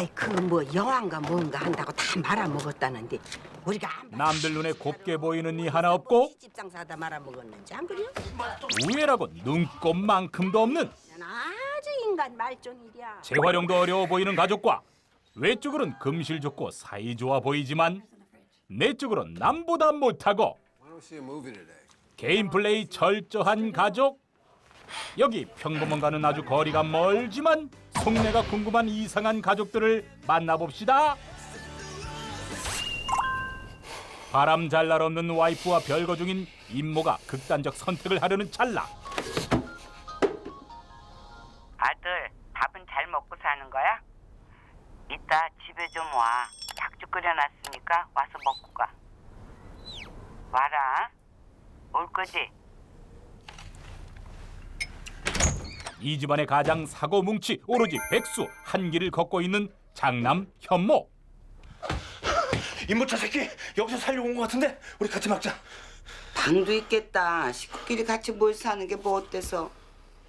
아이 그 뭐 여왕가 뭔가 한다고 다 말아먹었다는데 우리가 안 남들 눈에 곱게 보이는 이 하나 없고 집장 사다 말아먹었는지 안 그래요? 우애라고 눈꼽만큼도 없는 아주 인간 말종이랴. 재활용도 어려워 보이는 가족과 외쪽으론 금실 좋고 사이 좋아 보이지만 내쪽으론 남보다 못하고 Why don't we see a movie today? 개인 플레이 철저한 가족 여기 평범한가는 아주 거리가 멀지만 속내가 궁금한 이상한 가족들을 만나봅시다 바람 잘 날 없는 와이프와 별거 중인 임모가 극단적 선택을 하려는 찰나 아들, 밥은 잘 먹고 사는 거야? 이따 집에 좀 와. 닭죽 끓여놨으니까 와서 먹고 가. 와라. 올 거지? 이 집안의 가장 사고 뭉치 오로지 백수 한 길을 걷고 있는 장남 현모 임모차 새끼 여기서 살려고 온 것 같은데 우리 같이 막자 방도 있겠다. 식구끼리 같이 모여 사는 게 뭐 어때서?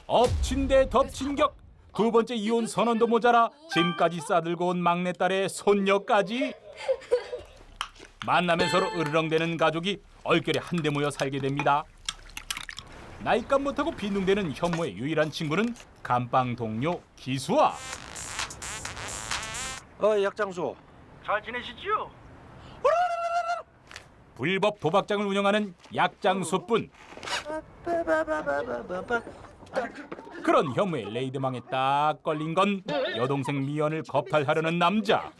엎친 데 덮친 격. 두 번째 이혼 선언도 모자라 짐까지 싸들고 온 막내딸의 손녀까지 만나면 서로 으르렁대는 가족이 얼결에 한데 모여 살게 됩니다. 나이값 못하고 빈둥대는 현모의 유일한 친구는 감방 동료 기수아. 어 약장수 잘 지내시지요? 불법 도박장을 운영하는 약장수뿐. 그런 혐오에 레이드망에 딱 걸린 건 여동생 미연을 겁탈하려는 남자.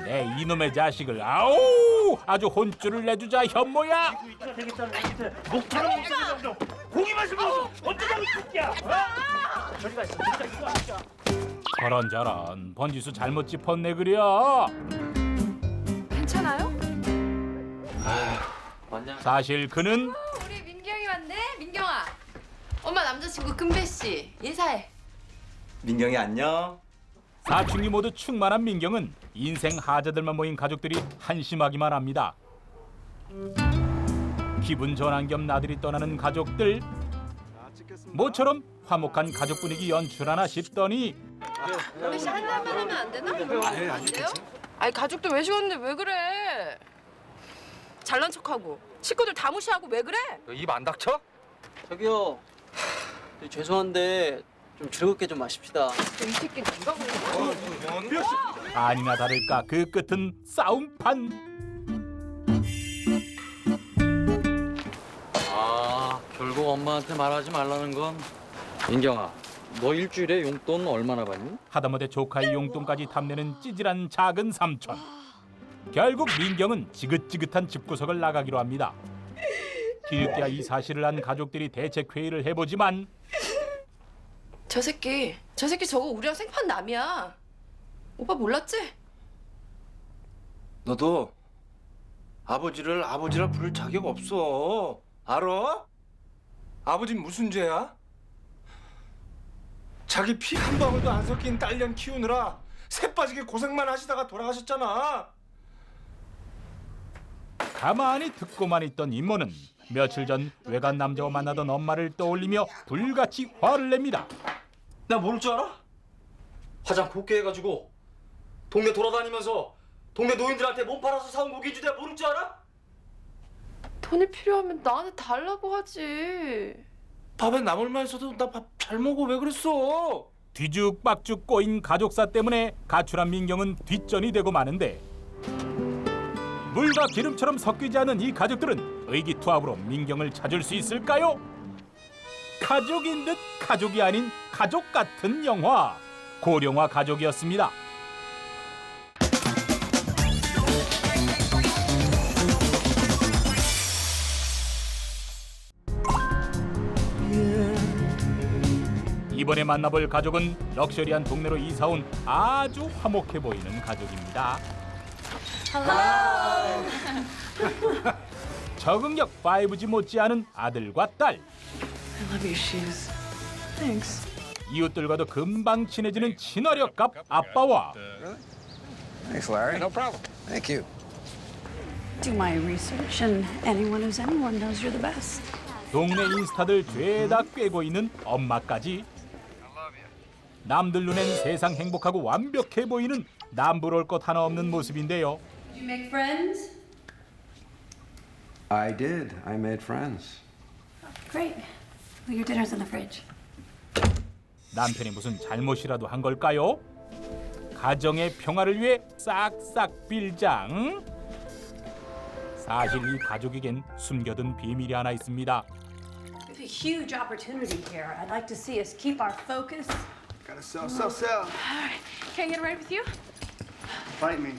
내 이놈의 자식을 아우 아주 혼쭐을 내주자 현모야. 목타는 목소리 고기만 씹어 언제 잡을 새끼야 저리 가 있어 저리 가 있어 저런 저런 번지수 잘못 짚었네 그려. 괜찮아요? 사실 그는 우리 민경이 왔네. 민경아. 엄마 남자친구 금배 씨 인사해. 민경이 안녕 사춘기 모두 충만한 민경은 인생 하자들만 모인 가족들이 한심하기만 합니다. 기분 전환 겸 나들이 떠나는 가족들 모처럼 화목한 가족 분위기 연출하나 싶더니 금배 씨 하나만 하면 안 되나? 아니 안 돼요? 아니 가족들 외식하는데 왜 그래? 잘난 척하고 식구들 다 무시하고 왜 그래? 입 안 닥쳐? 저기요. 저 죄송한데 좀 즐겁게 좀 마십시다. 이 새끼 누가 그래? 아니나 다를까 그 끝은 싸움판 아, 결국 엄마한테 말하지 말라는 건 민경아, 너 일주일에 용돈 얼마나 받니? 하다못해 조카의 용돈까지 탐내는 찌질한 작은 삼촌 결국 민경은 지긋지긋한 집구석을 나가기로 합니다 뒤늦게야 이 사실을 한 가족들이 대책 회의를 해보지만 저 새끼 저 새끼 저거 우리랑 생판 남이야. 오빠 몰랐지? 너도 아버지를 아버지라 부를 자격 없어 알아? 아버지 무슨 죄야? 자기 피 한 방울도 안 섞인 딸년 키우느라 새 빠지게 고생만 하시다가 돌아가셨잖아 가만히 듣고만 있던 임모는 며칠 전 외간 남자와 만나던 엄마를 떠올리며 불같이 화를 냅니다. 나 모를 줄 알아? 화장 곱게 해가지고 동네 돌아다니면서 동네 노인들한테 몸 팔아서 사온 고기 주대 모를 줄 알아? 돈이 필요하면 나한테 달라고 하지. 밥에 남을만 있어도 나 밥 잘 먹어 왜 그랬어? 뒤죽박죽 꼬인 가족사 때문에 가출한 민경은 뒷전이 되고 마는데 물과 기름처럼 섞이지 않은 이 가족들은 의기투합으로 민경을 찾을 수 있을까요? 가족인 듯 가족이 아닌 가족 같은 영화 고령화 가족이었습니다. 이번에 만나볼 가족은 럭셔리한 동네로 이사 온 아주 화목해 보이는 가족입니다. 적응력 5G 못지않은 아들과 딸. 이웃들과도 금방 친해지는 친화력 갑 아빠와 Thanks, Larry. No problem. Thank you. do my research, and anyone who's anyone knows you're the best. 동네 인스타들 죄다 꿰고 있는 엄마까지 남들 눈엔 세상 행복하고 완벽해 보이는 남부러울 것 하나 없는 모습인데요. Did you make friends? I did. I made friends. Great. Your dinner's in the fridge. 남편이 무슨 잘못이라도 한 걸까요? 가정의 평화를 위해 싹싹 빌장. 사실 이 가족에겐 숨겨둔 비밀이 하나 있습니다. We have a huge opportunity here. I'd like to see us keep our focus. Gotta sell, sell, sell. Can I get a ride with you? Fight me.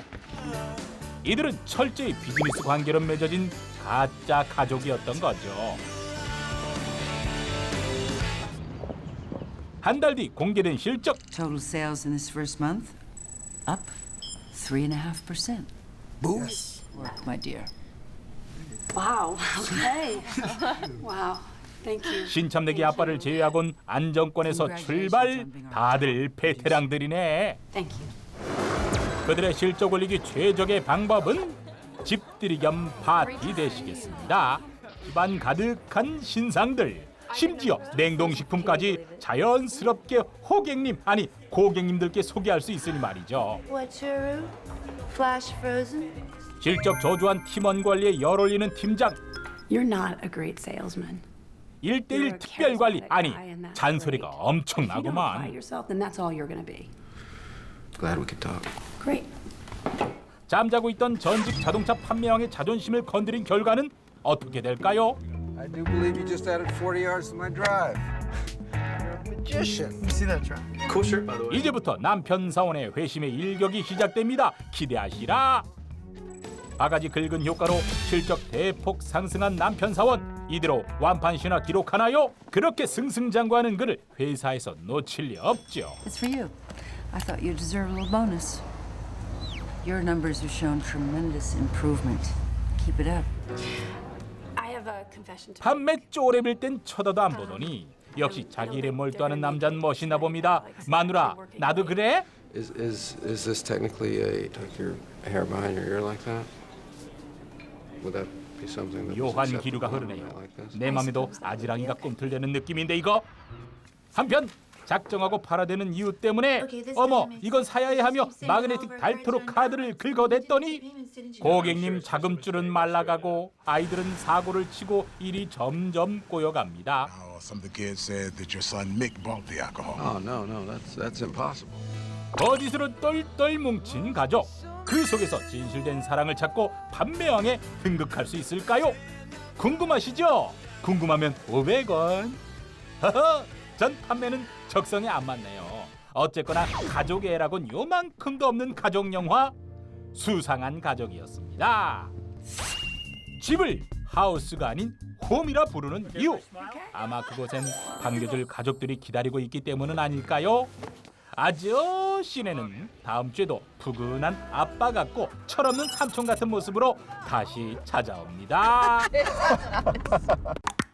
이들은 철저히 비즈니스 관계로 맺어진 가짜 가족이었던 거죠. 한 달 뒤 공개된 실적 Total sales in this first month up three and a half percent. Boost. Work, my dear. Wow. Okay. wow. Thank you. 신참내기 아빠를 제외하곤 안정권에서 출발 다들 베테랑들이네. Thank you. 그들의 실적 올리기 최적의 방법은 집들이 겸 파티 되시겠습니다. 집안 가득한 신상들, 심지어 냉동식품까지 자연스럽게 호객님 아니 고객님들께 소개할 수 있으니 말이죠. What's your room? Flash frozen? 실적 저조한 팀원 관리에 열 올리는 팀장, You're not a great salesman. 일대일 특별 관리 아니 잔소리가 If you don't apply 엄청나구만. yourself, then that's all you're going to be. Glad we could talk. Great. 잠자고 있던 전직 자동차 판매왕의 자존심을 건드린 결과는 어떻게 될까요? I do believe you just added 40 yards to my drive. You're a magician. See that truck? Cool shirt, by the way. 이제부터 남편 사원의 회심의 일격이 시작됩니다. 기대하시라. 바가지 긁은 효과로 실적 대폭 상승한 남편 사원. 이대로 완판 신화 기록하나요? 그렇게 승승장구하는 그를 회사에서 놓칠 리 없죠. It's for you. I thought you deserved a little bonus. Your numbers have shown tremendous improvement. Keep it up. 판매 쪼렙일 땐 쳐다도 안 보더니 역시 자기 일에 몰두하는 남잔 멋이나 봅니다. 마누라, 나도 그래? Is is is this technically a tuck your hair behind your ear like that? Would that be something that was 묘한 acceptable 기류가 on a 흐르네요. night like this? 내 맘에도 아지랑이가 꿈틀대는 느낌인데 이거. 한편 작정하고 팔아대는 이유 때문에 어머 이건 사야 해 하며 마그네틱 달토로 카드를 긁어댔더니 고객님 자금줄은 말라가고 아이들은 사고를 치고 일이 점점 꼬여갑니다. Oh, no, no, that's that's impossible. 거짓으로 똘똘 뭉친 가족. 그 속에서 진실된 사랑을 찾고 판매왕에 등극할 수 있을까요? 궁금하시죠? 궁금하면 500원. 전 판매는 적성에 안 맞네요. 어쨌거나 가족의 애라곤 요만큼도 없는 가족 영화 수상한 가족이었습니다. 집을 하우스가 아닌 홈이라 부르는 이유. 아마 그곳엔 반겨줄 가족들이 기다리고 있기 때문은 아닐까요? 아저 시내는 다음 주에도 푸근한 아빠 같고 철없는 삼촌 같은 모습으로 다시 찾아옵니다.